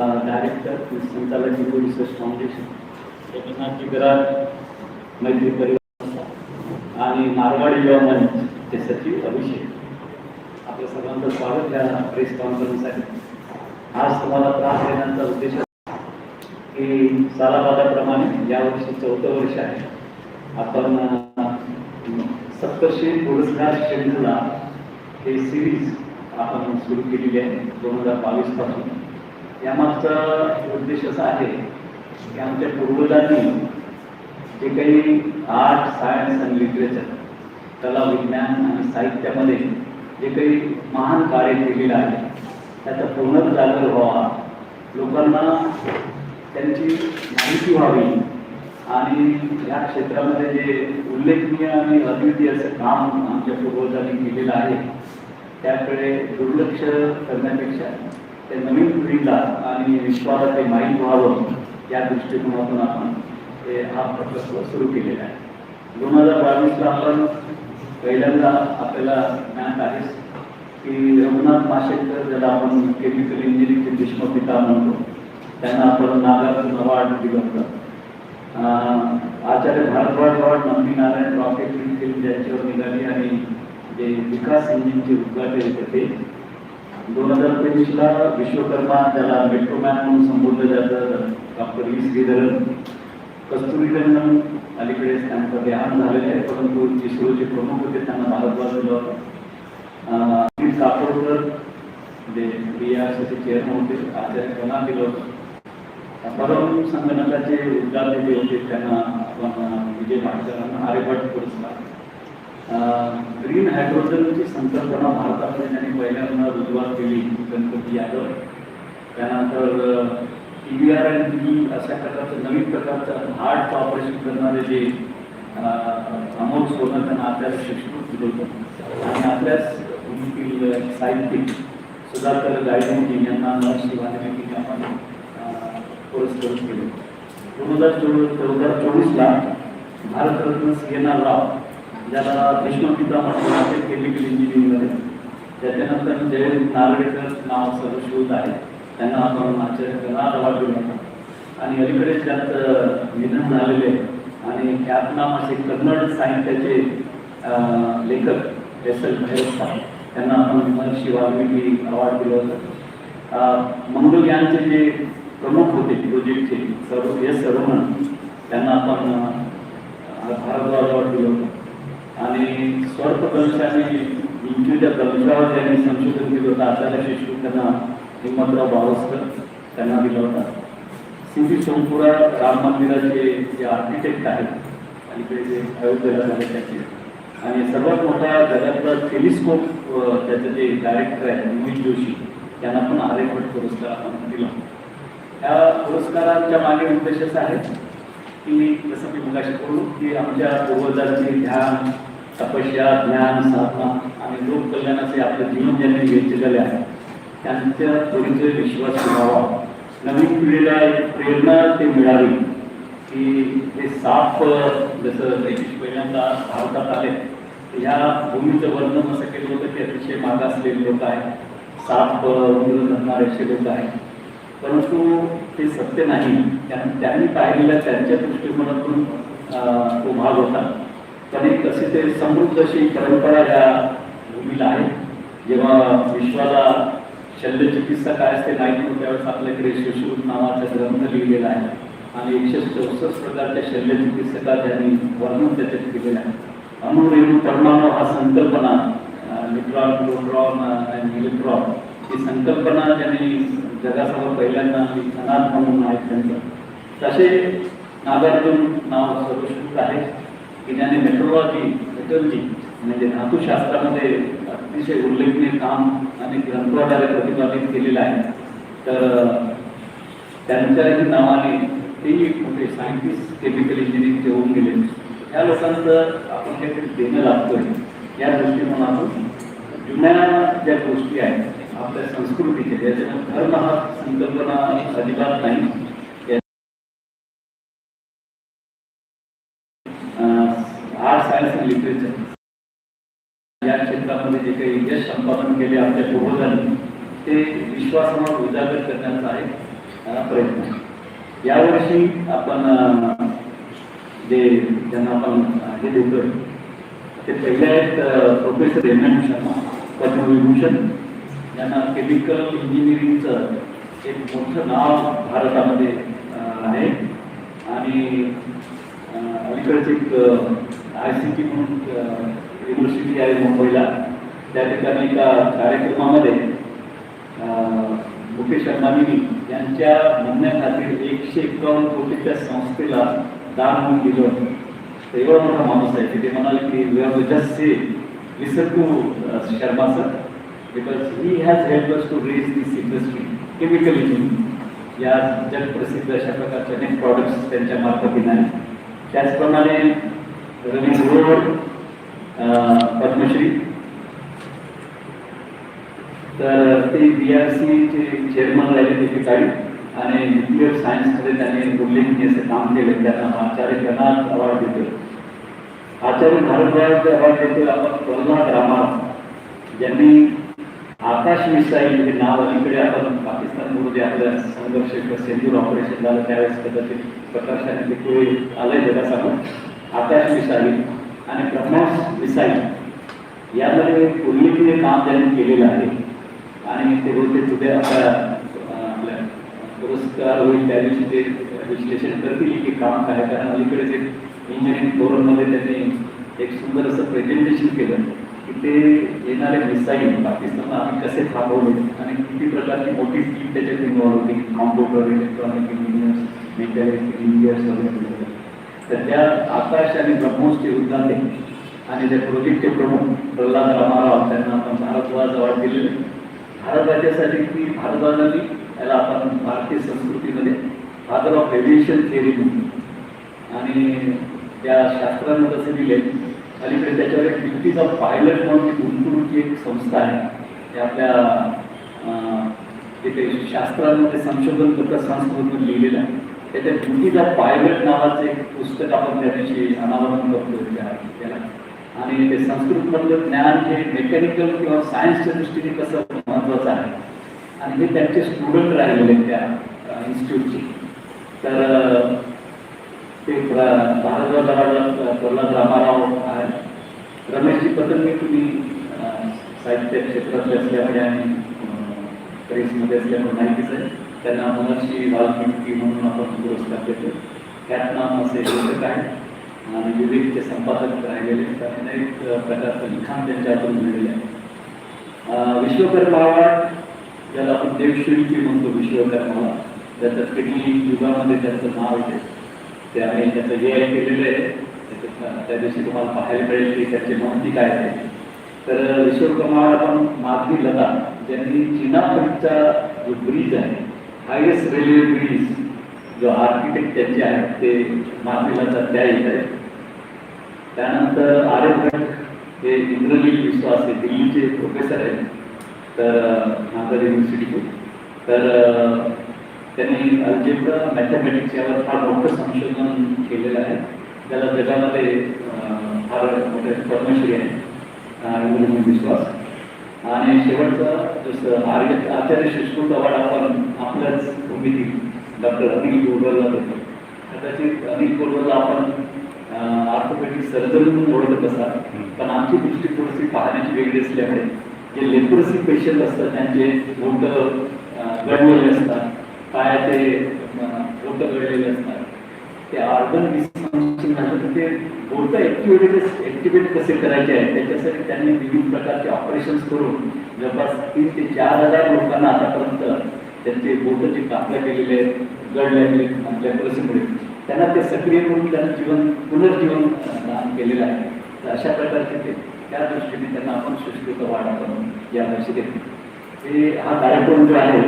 Director संचालक Hindu research foundation Eknathji Garad मैत्री परिवार आणि मारवाडी युवा मंच चे सचिव अभिषेक. आपल्या सर्वांचं स्वागत या प्रेस कॉन्फरन्ससाठी आज तुम्हाला त्रास देण्याचा उद्देश की सालाबादाप्रमाणे यावर्षी चौथं वर्ष आहे. आपण सप्तशे पुरस्कार श्रेणीला हे सिरीज आपण सुरू केलेली आहे दोन हजार बावीसपासून. यामागचा उद्देश असा आहे की आमच्या पूर्वजांनी जे काही आर्ट सायन्स आणि लिटरेचर कला विज्ञान आणि साहित्यामध्ये जे काही महान कार्य केलेलं आहे त्याचा पुनर्जागर व्हावा. लोकांना त्यांची माहिती व्हावी आणि या क्षेत्रामध्ये जे उल्लेखनीय आणि अद्वितीय असं काम आमच्या पूर्वजांनी केलेलं आहे त्याकडे दुर्लक्ष करण्यापेक्षा ते नवीन पिढीला आणि विश्वाला ते माहीत व्हावं या दृष्टिकोनातून आपण ते हा प्रकल्प सुरू केलेला आहे. दोन हजार बावीसला आपण पहिल्यांदा आपल्याला ज्ञात आहे की रघुनाथ माशेकर ज्याला आपण केमिकल इंजिनिअरिंगचे भीष्मपिता म्हणतो त्यांना आपण नागार्जुन अवॉर्ड दिलं होतं. Acharya Bharadwaj award Nandi Narayan rocket film ज्यांच्यावर निघाली आणि जे विकास इंजिनचे उद्घाटन होते दोन हजार तेवीसला विश्वकर्मा त्याला मेट्रोमॅन म्हणून संबोधलं जातं डॉक्टर ई श्रीधरन. कस्तुरीरंगन अलीकडेच त्यांचं ध्यान झालेलं आहे परंतु इस्रोचे प्रमुख होते त्यांना भारतवाद दिलं होतं अनिल काकोडकर जे बी आर चेअरमन होते आचार्य कला दिलं होतं. परम संगणकाचे उद्गार जे होते त्यांना आपण विजय भाटकरांना आर्यभट पुरस्कार. ग्रीन हायड्रोजनची संकल्पना भारतामध्ये त्यांनी पहिल्यांदा रुजवात केली गणपती यादव. त्यानंतर टी व्ही आर आणि टी अशा प्रकारचं नवीन प्रकारचं हार्टचं ऑपरेशन करणारे जे अमोल सोनं त्यांना आपल्याला शिक्षण दिलं होतं आणि आपल्याच भूमीतील साहित्यिक सुधाकर गायकवाडी यांना नरसी आपण पुरस्कृत केले. दोन हजार चोवीस दोन हजार चोवीसला Bharat Ratna C N R Rao ज्याला भीष्मपिता म्हणून आहे केमिकल इंजिनिअरिंगमध्ये त्याच्यानंतर जयंत नारळेकर नाव सर्वशोध आहे. त्यांना आपण आचार्य कला अवॉर्ड दिला होता आणि अलीकडेच त्यात निधन झालेले आहे. आणि ख्यातनाम असे कन्नड साहित्याचे लेखक एस एल भैरप्पा त्यांना आपण महर्षी वाल्मिकी अवॉर्ड दिलं होतं. मंगलयानचे जे प्रमुख होते प्रोजेक्टचे सर्व एस सर्वमन त्यांना आपण अं, भारद्वाज अवॉर्ड दिलं होतं. आणि स्वर्पदंशाने इंचूच्या दंशावर त्यांनी संशोधन केलं होतं आचार्य शिशू त्यांना हिम्मतराव बावस्कर त्यांना दिला होता. सी पी सोमपुरा राम मंदिराचे जे आर्किटेक्ट आहेत अलीकडे जे अयोध्येला झाले त्याचे. आणि सर्वात मोठा जगातला टेलिस्कोप त्याचं जे डायरेक्टर आहे मोहित जोशी त्यांना पण आर्यभट पुरस्कार आपण दिला. या पुरस्कारांच्या मागे उद्देश असा आहे की जसं मी मगाशी बोलू की आमच्या पूर्वजांचे ध्यान तपस्या ज्ञान साधना आणि लोककल्याणाचे आपलं जीवन ज्यांनी वेचलेले आहे त्यांच्या पुढचे विश्वास ठेवावा. नवीन पिढीला एक प्रेरणा ते मिळावी. की हे साप जसं ब्रिटिश पहिल्यांदा भारतात आले ह्या भूमीचं वर्णन असं केलं होतं की अतिशय मागासलेले लोक आहेत. साप उंदीर धरणारे असे लोक आहेत. परंतु ते सत्य नाही. त्यां- त्यांनी पाहिलेल्या त्यांच्या दृष्टिकोनातून तो भाग होता. पण कसे ते समृद्ध अशी परंपरा या भूमीला आहे? जेव्हा विश्वाला शल्यचिकित्सा काय असते माहिती त्यावेळेस आपल्याकडे शिशुरूप नावाचा ग्रंथ लिहिलेला आहे. आणि एकशे चौसष्ट प्रकारच्या शल्यचिकित्सका त्यांनी वर्णन त्याच्यात केलेलं आहे. अणुरेणू परमाणू हा संकल्पना न्यूट्रॉन प्रोट्रॉन आणि इलेक्ट्रॉन ही संकल्पना त्यांनी जगासमोर पहिल्यांदा म्हणून आहेत त्यांचं. तसे नागार्जुन नाव सर्वश्रुत आहे. की ज्याने मेट्रोलॉजी मेटलजी म्हणजे धातुशास्त्रामध्ये अतिशय उल्लेखनीय काम आणि ग्रंथाद्वारे प्रतिपादित केलेलं आहे. तर त्यांच्याही नावाने तेही मोठे सायंटिस्ट केमिकल इंजिनिअरिंगचे होऊन गेले. या लोकांचं आपण काहीतरी देणं लागतोय. या दृष्टिकोनातून जुन्या ज्या गोष्टी आहेत आपल्या संस्कृतीचे ज्याच्यामध्ये धर्म हा संकल्पना अजिबात नाही आर्ट सायन्स आणि लिटरेचर या क्षेत्रामध्ये जे काही यश संपादन केले आपल्या पूर्वजांनी ते विश्वासावर उजागर करण्याचा आहे प्रयत्न. यावर्षी आपण जे ज्यांना आपण हे देतो ते पहिले आहेत professor M N Sharma Padma Vibhushan यांना केमिकल इंजिनिअरिंगचं एक मोठं नाव भारतामध्ये आहे. आणि अ, अलीकडेच एक आय सी टी म्हणून युनिव्हर्सिटी आहे मुंबईला. त्या ठिकाणी एका कार्यक्रमामध्ये मुकेश अंबानी यांच्या म्हणण्याखातीर एकशे एकावन्न कोटीच्या संस्थेला दान म्हणून दिलं होतं. तर एवढा मोठा माणूस आहे की ते म्हणाले की we have just say listen to Sharma sir because he has help us to raise this industry chemical engineering या जगप्रसिद्ध अशा प्रकारचे अनेक प्रॉडक्ट्स त्यांच्या मार्फत येणार त्याचप्रमाणे रवी रोड पद्मश्री तर ते बी आर सीचे चेअरमन राहिले ते ठिकाणी आणि न्यूक्लिअर सायन्समध्ये त्यांनी उल्लेखनीय असं काम केलं त्यांना आचार्य गणात अवॉर्ड देतो आचार्य भारद्वाज अवॉर्ड देतो आपण प्रल्हाद रामाराव ज्यांनी आकाश मिसाईल हे नाव अलीकडे आपण पाकिस्तान विरोधी आपल्या संघर्ष सेंद्यूर ऑपरेशन झालं त्यावेळेस कदाचित प्रकाशाने ते पुढे आलंय जगासमोर. आकाश मिसाईल आणि ब्रह्मास मिसाईल. यामध्ये उल्लेखनीय काम त्यांनी केलेलं आहे. आणि ते बोलते उद्या आपल्या आपल्या पुरस्कार होईल त्या दिवशी ते विश्लेषण करतील की काम काय. कारण अलीकडेच एक इंजिनिअरिंग फोरममध्ये त्यांनी एक सुंदर असं प्रेझेंटेशन केलं की ते येणारे मिसाईल पाकिस्तानला आम्ही कसे थांबवले आणि किती प्रकारची मोठी स्कीम त्याच्यात इन्व्हॉल्व होती. Computer electronic engineers mechanic engineers वगैरे तर त्या आकाश आणि ब्रह्मोसचे उद्गाते आणि त्या प्रोजेक्टचे प्रमुख प्रल्हाद रामाराव त्यांना आपण भारद्वाज अवॉर्ड दिलेले भारत राज्यासाठी की भारद्वाजांनी याला आपण भारतीय संस्कृतीमध्ये फादर ऑफ एव्हिएशन थेअरी म्हणून आणि त्या शास्त्रानं तसे दिले अलीकडे त्याच्यावर एक ब्युटीज ऑफ पायलट म्हणून एक गुंतवणुकी एक संस्था आहे. ते आपल्या अं, तिथे शास्त्रांमध्ये संशोधन करता संस्कृतमध्ये लिहिलेलं आहे. त्याच्या ब्युटीज ऑफ पायलट नावाचं एक पुस्तक आपण त्या दिवशी अनावरण करतो त्याला. आणि ते संस्कृतमधलं ज्ञान हे मेकॅनिकल किंवा सायन्सच्या दृष्टीने कसं महत्त्वाचं आहे. आणि मी त्यांचे स्टुडंट राहिलेले त्या इन्स्टिट्यूटचे तर ते प्र- प्रल्हाद रामाराव आहे रमेशजी पतंगी तुम्ही साहित्य क्षेत्रातले असल्यामुळे आणि प्रेसमध्ये असल्यामुळे माहितीच आहे. त्यांना महर्षी वाल्मिकी म्हणून आपण पुरस्कार देतो. त्यात नाम असे लेखक आहे आणि विवेकचे संपादक राहिलेले आहेत. अनेक प्रकारचं लिखाण त्यांच्यातून मिळलेलं आहे. विश्वकर्मा ज्याला आपण देवशिल्पी म्हणतो विश्वकर्मा त्याचं किडनी युगामध्ये त्याचं नाव येते ते आम्ही त्याचं हे केलेलं आहे. त्या दिवशी तुम्हाला पाहायला मिळेल की त्याची माहिती काय आहे. तर विश्वकर्मा आपण माधवी लता ज्यांनी चीनापर्यंतचा जो ब्रिज आहे हायेस्ट रेल्वे ब्रिज जो आर्किटेक्ट त्यांचे आहेत ते माधवी लता त्या येत आहेत त्यानंतर आर्यभट हे इंद्रजीत विश्वास हे दिल्लीचे प्रोफेसर आहेत. तर नांदेड युनिव्हर्सिटीचे तर त्यांनी अल्जेब्रा मॅथमॅटिक्स यावर फार मोठं संशोधन केलेलं आहे. त्याला जगामध्ये फार मोठे पद्मश्री आहे इंद्रजीत विश्वास आणि शेवटचा जसं आर्य आचार्य सुश्रुत अवॉर्ड आपण आपल्याच भूमिती डॉक्टर अनिल गोरवरला देतो. कदाचित अनिल गोरवरला आपण ऑर्थोपेडिक सर्जन म्हणून ओळखत असाल पण आमची दृष्टी थोडीशी पाहण्याची वेगळी असल्यामुळे जे लेप्रोसी पेशंट असतात त्यांचे बोट गडलेले असतात. पायाचे बोट गडलेले असतात. ते तर ते बोट ऍक्टिव्हेट ऍक्टिव्हेट कसे करायचे आहे त्याच्यासाठी त्यांनी विविध प्रकारचे ऑपरेशन्स करून जवळपास तीन ते चार हजार लोकांना आतापर्यंत त्यांचे बोट जे कापल्या गेलेले आहेत आपल्या परिस्थितीमुळे त्यांना ते सक्रिय करून त्यांना जीवन पुनर्जीवन दान केलेलं आहे. तर अशा प्रकारचे ते त्या दृष्टीने त्यांना आपण सुष्कृत वाढा करून या वर्षी देतो. हे हा कार्यक्रम जो आहे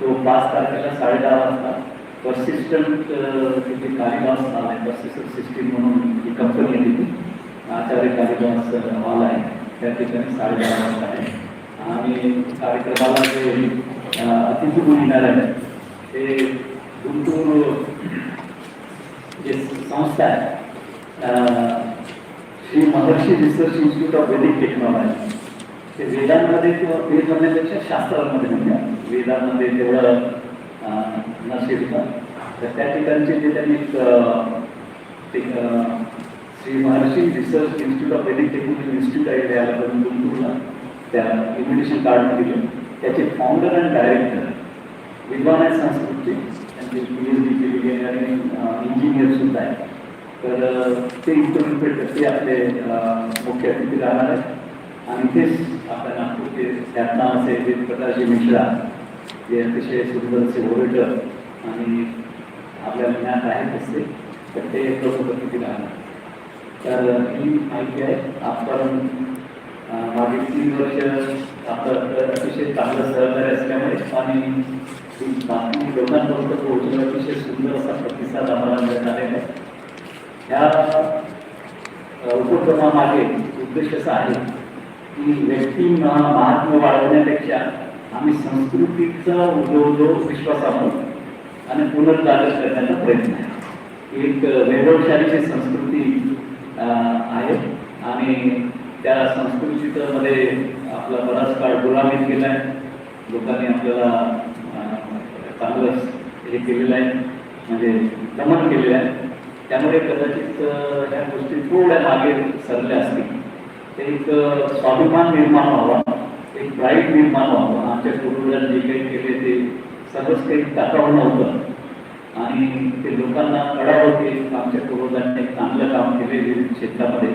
तो पाच तारखेला साडेदहा वाजता पर्सिस्टंट तिथे कालिदास हॉल आहे पर्सिस्टंट सिस्टीम म्हणून ही कंपनी आहे तिथे. आचार्य कालिदास हॉल आहे त्या ठिकाणी साडेदहा वाजता आहे. आणि कार्यक्रमाला जे अतिथी म्हणून येणार आहे ते गुंटूर जे संस्था आहे. Shri Maharshi research institute of Vedic technology ते वेदांमध्ये किंवा वेद म्हणण्यापेक्षा शास्त्रांमध्ये म्हणजे वेदांमध्ये तेवढं नसेल का? तर त्या ठिकाणचे जे त्यांनी एक, Shri Maharshi research institute of Vedic technology institute आहे त्या गुंतवणूकला त्या इन्व्हिटेशन कार्ड दिलं त्याचे फाउंडर अँड डायरेक्टर विद्वान आहेत संस्कृत त्यांचे पी आणि इंजिनियर सुद्धा आहे. तर ते इन्स्ट्रुमेंट ते आपले मुख्य अतिथी राहणार आहेत. आणि तेच आपल्या नागपूरचे ख्यातनाम असे ते प्रकाशजी मिश्रा जे अतिशय सुंदर असे ओरेटर आणि आपल्या ज्ञात आहेत असते तर ते प्रमुख अतिथी राहणार तर ही माहिती आहे. आपण मागील तीन वर्ष आपलं अतिशय चांगलं सहकार्य असल्यामुळे आणि बातमी लोकांपर्यंत पोहोचणं अतिशय सुंदर असा प्रतिसाद आम्हाला मिळत आलेला आहे. ह्या उपक्रमामागे उद्देश असा आहे की व्यक्ती महा- महात्मा वाढवण्यापेक्षा आम्ही संस्कृतीचा उद्योजो विश्वासावर आणि पुनर्जागर करण्याचा प्रयत्न आहे. एक वैभवशालीची संस्कृती आहे आणि त्या संस्कृतीचं मध्ये आपला बराच काळ गुलामीत केला आहे लोकांनी आपल्याला चांगलंच हे केलेलं आहे. म्हणजे दमन केलेलं आहे. त्यामुळे कदाचित ह्या गोष्टी थोड्या मागे सरल्या असतील. एक स्वाभिमान निर्माण व्हावा. एक प्राईड निर्माण व्हावं. आमच्या पूर्वजांनी जे काही केले ते सर्वच काही टाकावं नव्हतं. आणि ते लोकांना कळावं की आमच्या पूर्वजांनी एक चांगलं काम केले विविध क्षेत्रामध्ये.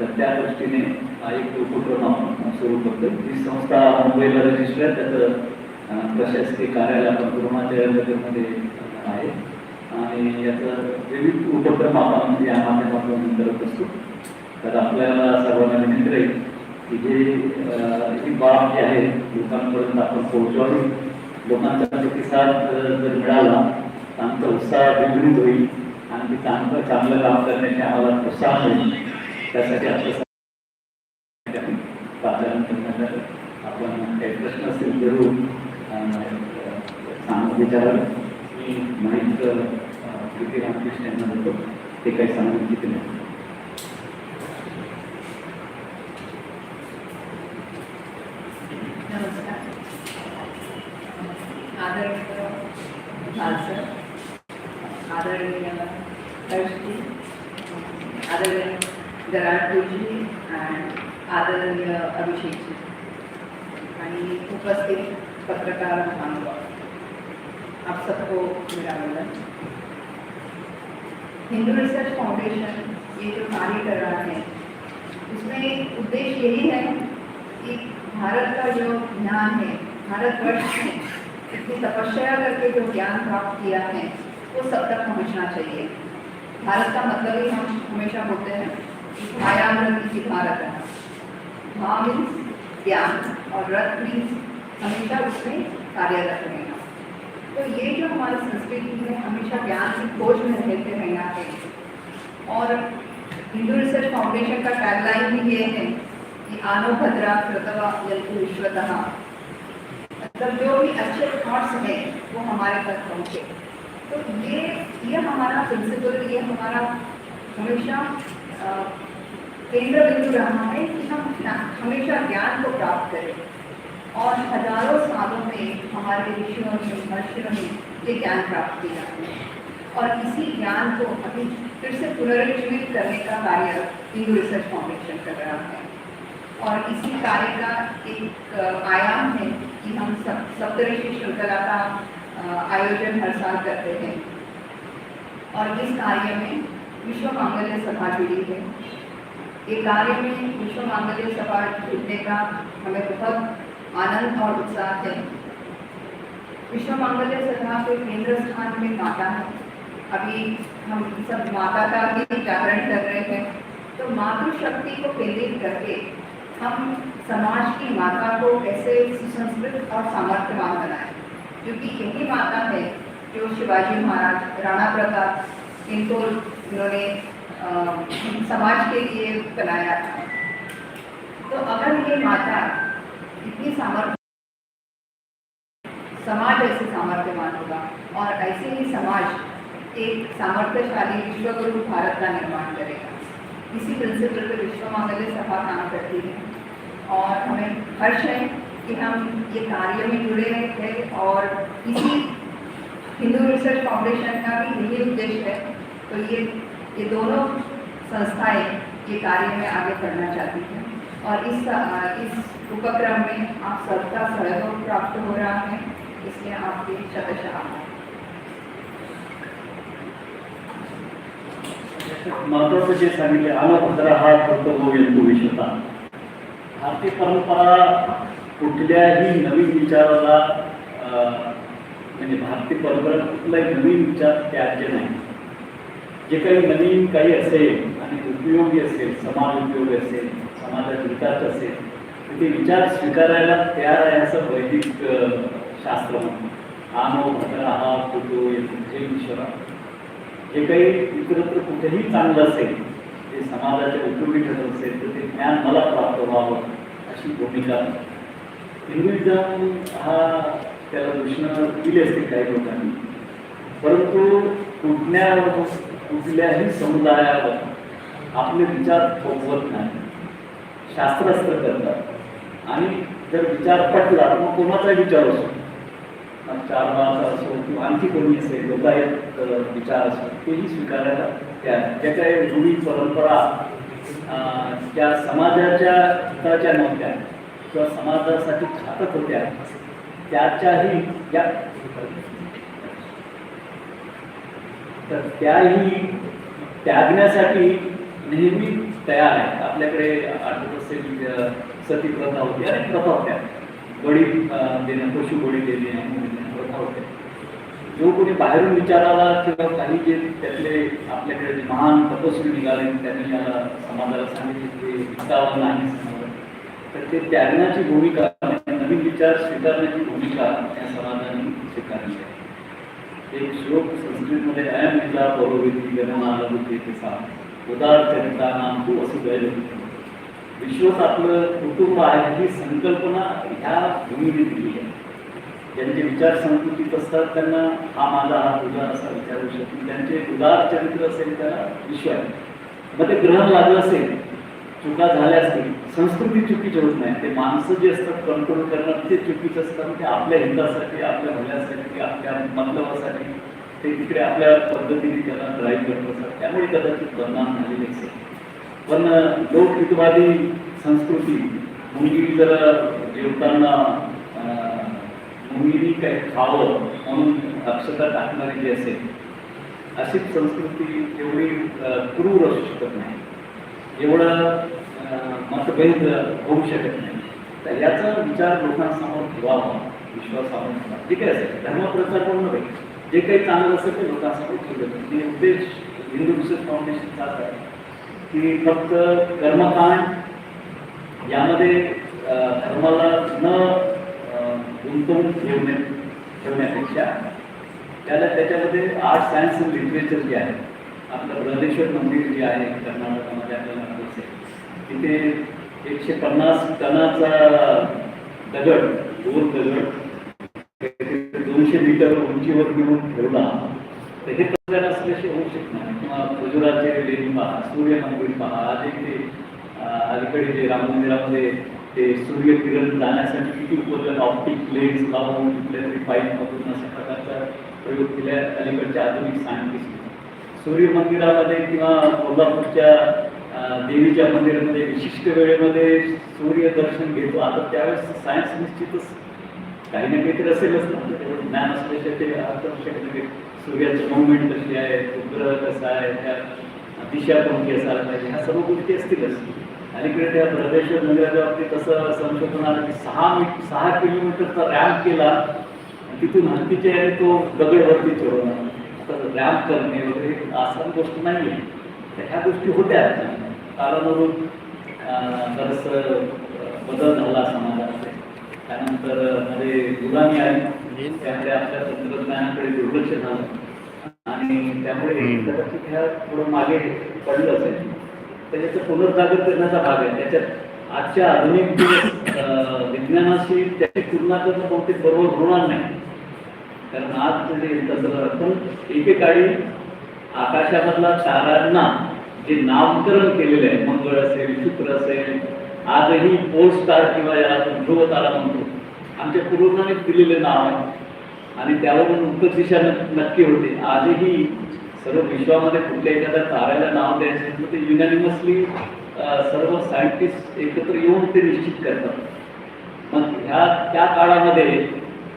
तर त्या दृष्टीने हा एक उपक्रम आपण सुरू करतो ही संस्था मुंबईला रजिस्टर आहे. त्याचं प्रशासकीय कार्यालय आपण गुरुमाच्या नगरमध्ये आहे. आणि याचं विविध उपक्रम आपण म्हणजे या माध्यमातून करत. असतो तर आपल्याला सर्वांना विनंती राहील की जे ही बाब जी आहे लोकांपर्यंत आपण पोहोचवावी. लोकांचा प्रतिसाद जर मिळाला तर आमचा उत्साह द्विगुणित होईल. आणि ते चांगलं चांगलं काम करण्याचे आम्हाला प्रोत्साहन होईल. त्यासाठी आपलं सर्व पाचारण करण्यासाठी आपण काही प्रश्न असतील जरूर अ, सांग मी माहीत कृती रामकृष्ण यांना देतो. ते काही सांगू इच्छित नाही. आदरणीय आदरणीय हर्षजी आणि आदरणीय अभिषेकजी. आणि उपस्थित पत्रकार बांधव. आप सबको मेरा वंदन हिंदू रिसर्च फाउंडेशन ये जो कार्य कर रहा है उसमें उद्देश्य यही है कि भारत का जो ज्ञान है भारतवर्ष ने इतनी तपस्या करके जो ज्ञान प्राप्त किया है, वो सब तक पहुँचना चाहिए। भारत का मतलब ही हम हमेशा बोलते हैं कि भारत है। मीन्स ज्ञान और रथ मीन्स हमेशा उसमें कार्यरत रहना तो ये जो हमारी संस्कृति है, हमेशा ज्ञान की खोज में रहते है और हिंदू रिसर्च फाउंडेशन का टैगलाइन भी ये है कि आनो भद्रा कृतवा यंतु विश्वतः। मतलब जो भी अच्छे थॉट्स हैं, वो हमारे तक पहुँचे। तो ये ये हमारा प्रिंसिपल ये हमारा हमेशा केंद्र बिंदु रहा है कि हम हमेशा ज्ञान को प्राप्त करें। और हज़ारों सालों में हमारे ऋषियों ने महर्षियों ने ये ज्ञान प्राप्त किया। और इसी ज्ञान को अभी फिर से पुनर्जीवित करने का कार्य हिंदू रिसर्च फाउंडेशन कर रहा है। और इसी कार्य का एक आयाम है कि हम सब, सप्तऋषि श्रृंखला का आयोजन हर साल करते हैं। और इस कार्य में विश्व मांगल्य सभा जुड़ी है। ये कार्य में विश्व मांगल्य सभा जुड़ने का हमें बहुत आनंद और उत्साह है विश्व मांगल्य सभा के केंद्र स्थान में माता है। अभी हम सब माता का भी जागरण कर रहे हैं। तो मातृशक्ति को केंद्रित करके हम समाज की माता को कैसे सुसंस्कृत और सामर्थ्यवान बनाएँ? क्योंकि यही माता है जो शिवाजी महाराज, राणा प्रताप, इनको इन्होंने समाज के लिए बनाया था। तो अगर ये माता इतनी सामर्थ्य समाज ऐसे सामर्थ्यवान होगा। और ऐसे ही समाज एक सामर्थ्यशाली विश्वगुरु भारत का निर्माण करेगा। इसी प्रिंसिपल पे विश्व मांगल्य सभा काम करती है। और हमें हर्ष है कि हम ये कार्य में जुड़े रहे हैं और इसी हिंदू रिसर्च फाउंडेशन का भी यही उद्देश्य है। तो ये ये दोनों संस्थाएँ ये कार्य में आगे बढ़ना चाहती हैं। और इस इस उपक्रम में आप सबका सहयोग प्राप्त हो रहा है, इसलिए आपके शतशः आभार महत्वाचं हा विषयता भारतीय परंपरा कुठल्याही नवीन भारतीय परंपरा नवीन विचार त्याज्य नाही. जे काही नवीन काही उपयोगी असेल समाज उपयोगी असेल समाजात हिताच असेल ते विचार स्वीकारायला तयार आहे असं वैदिक शास्त्र म्हणतं भद्रा हा कुटो हे ईश्वरा. जे काही इतरत्र कुठेही चांगलं असेल ते समाजाच्या उपयोगी ठरत असेल, तर ते ज्ञान मला प्राप्त व्हावं अशी भूमिका. हिंदुइझम हा त्याला दूषणं दिली असते काही लोकांनी. परंतु कुठल्या कुठल्याही समुदायावर आपले विचार थोपवत नाही. शास्त्रास्त्र करतात. आणि जर विचार पटला तर मग कोणाचाही विचार असो. चार माणसा असो किंवा आणखी कोणी असेल लोकायत विचार असो तेही स्वीकारायला त्या ज्या काही रूढी परंपरा त्या समाजाच्या हिताच्या नव्हत्या किंवा समाजासाठी घातक होत्या त्याच्याही या तर त्याही त्यागण्यासाठी नेहमी तयार आहेत. आपल्याकडे आठवत असेल सती प्रथा होती. अनेक प्रथा होत्या. बळी देणं पशु बळी देणे प्रथा होत्या. जो कोणी बाहेरून विचाराला किंवा काही जे त्यातले आपल्याकडे जे महान तपस्वी निघाले त्यांनी याला समाजाला सांगितले की विकावं नाही तर ते त्यागण्याची भूमिका नवीन विचार स्वीकारण्याची भूमिका या समाजाने स्वीकारली आहे. एक श्लोक संस्कृतमध्ये अयम विचार पौरोविधी गणनाला होते ते सांग चरिता नाम असं वसुदैव विश्वास आपलं कुटुंब आहे ही संकल्पना ह्या भूमीने दिली आहे. ज्यांचे विचार संस्कृतीत असतात त्यांना हा माझा हा तुझा असा विचारू शकतो. त्यांचे उदार चरित्र असेल त्याला विश्व आहे. मग ते ग्रहण लागलं असेल चुका झाल्या असतील संस्कृती चुकीची होत नाही. ते माणसं जे असतात कंट्रोल करणं ते चुकीचं असतं. ते आपल्या हितासाठी आपल्या भल्यासाठी आपल्या मतलबासाठी ते तिकडे आपल्या पद्धतीने त्याला ड्राईव्ह करत असतात. त्यामुळे कदाचित परिणाम झालेले असतात पण लोकहितवादी संस्कृती मुलगी जर जेवताना अं, काही खावं म्हणून अक्षता टाकणारी जी असेल अशीच संस्कृती एवढी क्रूर असू शकत नाही. एवढं मतभेद होऊ शकत नाही. तर याचा विचार लोकांसमोर ठेवावा विश्वासावर ठेवावा. जे काही असेल धर्मप्रचार पण जे काही चांगलं असेल ते लोकांसाठी ठेवलं पाहिजे. हे उद्देश हिंदू रिसर्च फाउंडेशनचा आहे की फक्त कर्मकांड यामध्ये धर्माला न गुंतवून ठेवणे ठेवण्यापेक्षा त्याला त्याच्यामध्ये आर्ट सायन्स अँड लिटरेचर जे आहे आपलं ब्रदेश्वर मंदिर जे आहे कर्नाटकामध्ये आपल्याला माहिती असेल तिथे एकशे पन्नास टनाचा दगड गोल दगड दोनशे मीटर उंचीवर घेऊन ठेवला तर हे प्रकार असल्याशिवाय होऊ शकत नाही. किंवा गुजरातचे लेणी पहा सूर्य मंदिर पहा आज ते अलीकडे जे राम मंदिरामध्ये ते सूर्यकिरण जाण्यासाठी किती उपकरण ऑप्टिक लेन्स लावून कुठल्या तरी पाईपमधून अशा प्रकारचा प्रयोग केल्या अलीकडच्या आधुनिक सायंटिस्ट सूर्य मंदिरामध्ये किंवा कोल्हापूरच्या देवीच्या मंदिरामध्ये विशिष्ट वेळेमध्ये सूर्यदर्शन घेतो. आता त्यावेळेस सायन्स निश्चितच काही ना काहीतरी असेलच ना. तेवढं ज्ञान असल्याशिवाय ते अर्थ होऊ नाही सूर्याचं मुवमेंट कशी आहे तो कसा आहे त्या दिशा कोणती असायला पाहिजे. ह्या सर्व गोष्टी असतीलच. अलीकडे त्या ब्रहदेश्वर मंदिराच्या बाबतीत असं संशोधन आलं की सहा मी सहा किलोमीटरचा रॅम्प केला. तिथून हत्तीच्या याने तो दगडवरती चढवला. आता रॅम्प करणे वगैरे आसान गोष्ट नाही आहे तर ह्या गोष्टी होत्या. कालानुरूप अं, बदल झाला समाजात. त्यानंतरमध्ये गुलामी आली त्यामुळे आपल्या तंत्रज्ञानाकडे दुर्लक्ष झालं. आणि त्यामुळे कदाचित ह्या थोडं मागे पडलं असेल. त्याच्याचं पुनर्जागृत करण्याचा भाग आहे. त्याच्यात आजच्या आधुनिक विज्ञानाशी त्याची तुलना करणं बहुतेक बरोबर होणार नाही. कारण आज जे तंत्र पण एकेकाळी आकाशामधला तारांना जे नामकरण केलेलं आहे मंगळ असेल शुक्र असेल आजही पोल स्टार किंवा याला ध्रुवतारा ध्रुव तारा म्हणतो. आमच्या पूर्वजांनी दिलेले नाव आहे. आणि त्यावरून उत्तर दिशा नक्की होते. आजही सर्व विश्वामध्ये कुठल्या एखाद्या ताऱ्याला नाव द्यायचं तर ते युनॅनिमसली सर्व सायंटिस्ट एकत्र येऊन ते निश्चित करतात. मग ह्या त्या काळामध्ये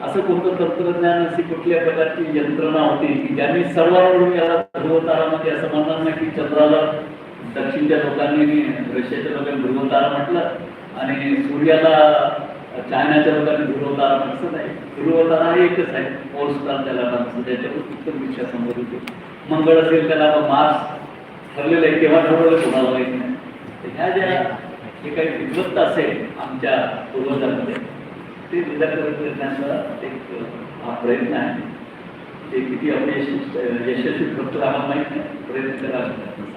असं कोणतं तंत्रज्ञान अशी कुठल्या प्रकारची यंत्रणा होती की ज्यांनी सर्वांकडून याला ध्रुवतारामध्ये असं म्हणणार नाही की चंद्राला दक्षिणच्या लोकांनी रशियाच्या लोकांनी ध्रुवतारा म्हटलं आणि सूर्याला चायनाच्या लोकांनी ध्रुवतारा म्हटलं नाही. ध्रुवतारा हे एकच आहे. पोल स्टार त्याला म्हणतो त्याच्यावर उत्तर दिशा समोर होते. मंगळ असेल त्याला आपण मार्स ठरलेलं आहे. केव्हा ठरवलं कोणाला माहीत नाही. ह्या ज्या जे काही विद्वत्ता असेल आमच्या पूर्वजांमध्ये ते निराकरण करण्याचा एक हा प्रयत्न आहे. ते किती अपयशी यशस्वी करतो आम्हाला माहीत नाही. प्रयत्न करावे